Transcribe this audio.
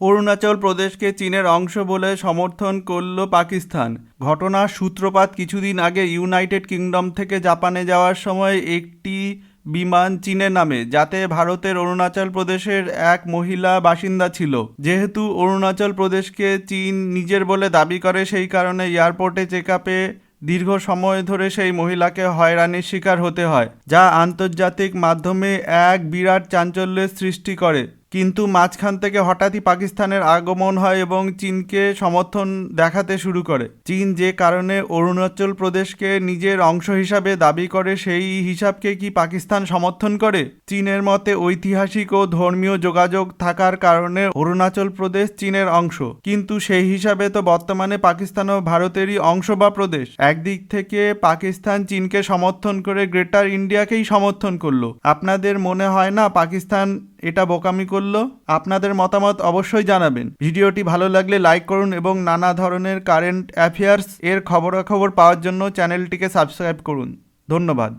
অরুণাচল প্রদেশকে চীনের অংশ বলে সমর্থন করল পাকিস্তান। ঘটনার সূত্রপাত কিছুদিন আগে ইউনাইটেড কিংডম থেকে জাপানে যাওয়ার সময় একটি বিমান চীনে নামে, যাতে ভারতের অরুণাচল প্রদেশের এক মহিলা বাসিন্দা ছিল। যেহেতু অরুণাচল প্রদেশকে চীন নিজের বলে দাবি করে, সেই কারণে এয়ারপোর্টে চেক দীর্ঘ সময় ধরে সেই মহিলাকে হয়রানির শিকার হতে হয়, যা আন্তর্জাতিক মাধ্যমে এক বিরাট চাঞ্চল্যের সৃষ্টি করে। কিন্তু মাঝখান থেকে হঠাৎই পাকিস্তানের আগমন হয় এবং চীনকে সমর্থন দেখাতে শুরু করে। চীন যে কারণে অরুণাচল প্রদেশকে নিজের অংশ হিসাবে দাবি করে, সেই হিসাবকে কি পাকিস্তান সমর্থন করে? চীনের মতে ঐতিহাসিক ও ধর্মীয় যোগাযোগ থাকার কারণে অরুণাচল প্রদেশ চীনের অংশ। কিন্তু সেই হিসাবে তো বর্তমানে পাকিস্তান ও ভারতেরই অংশ বা প্রদেশ। একদিক থেকে পাকিস্তান চীনকে সমর্থন করে গ্রেটার ইন্ডিয়াকেই সমর্থন করল। আপনাদের মনে হয় না পাকিস্তান এটা বোকামি করল, আপনাদের মতামত অবশ্যই জানাবেন। ভিডিওটি ভালো লাগলে লাইক করুন এবং নানা ধরনের কারেন্ট অ্যাফেয়ার্স এর খবরাখবর পাওয়ার জন্য চ্যানেলটিকে সাবস্ক্রাইব করুন। ধন্যবাদ।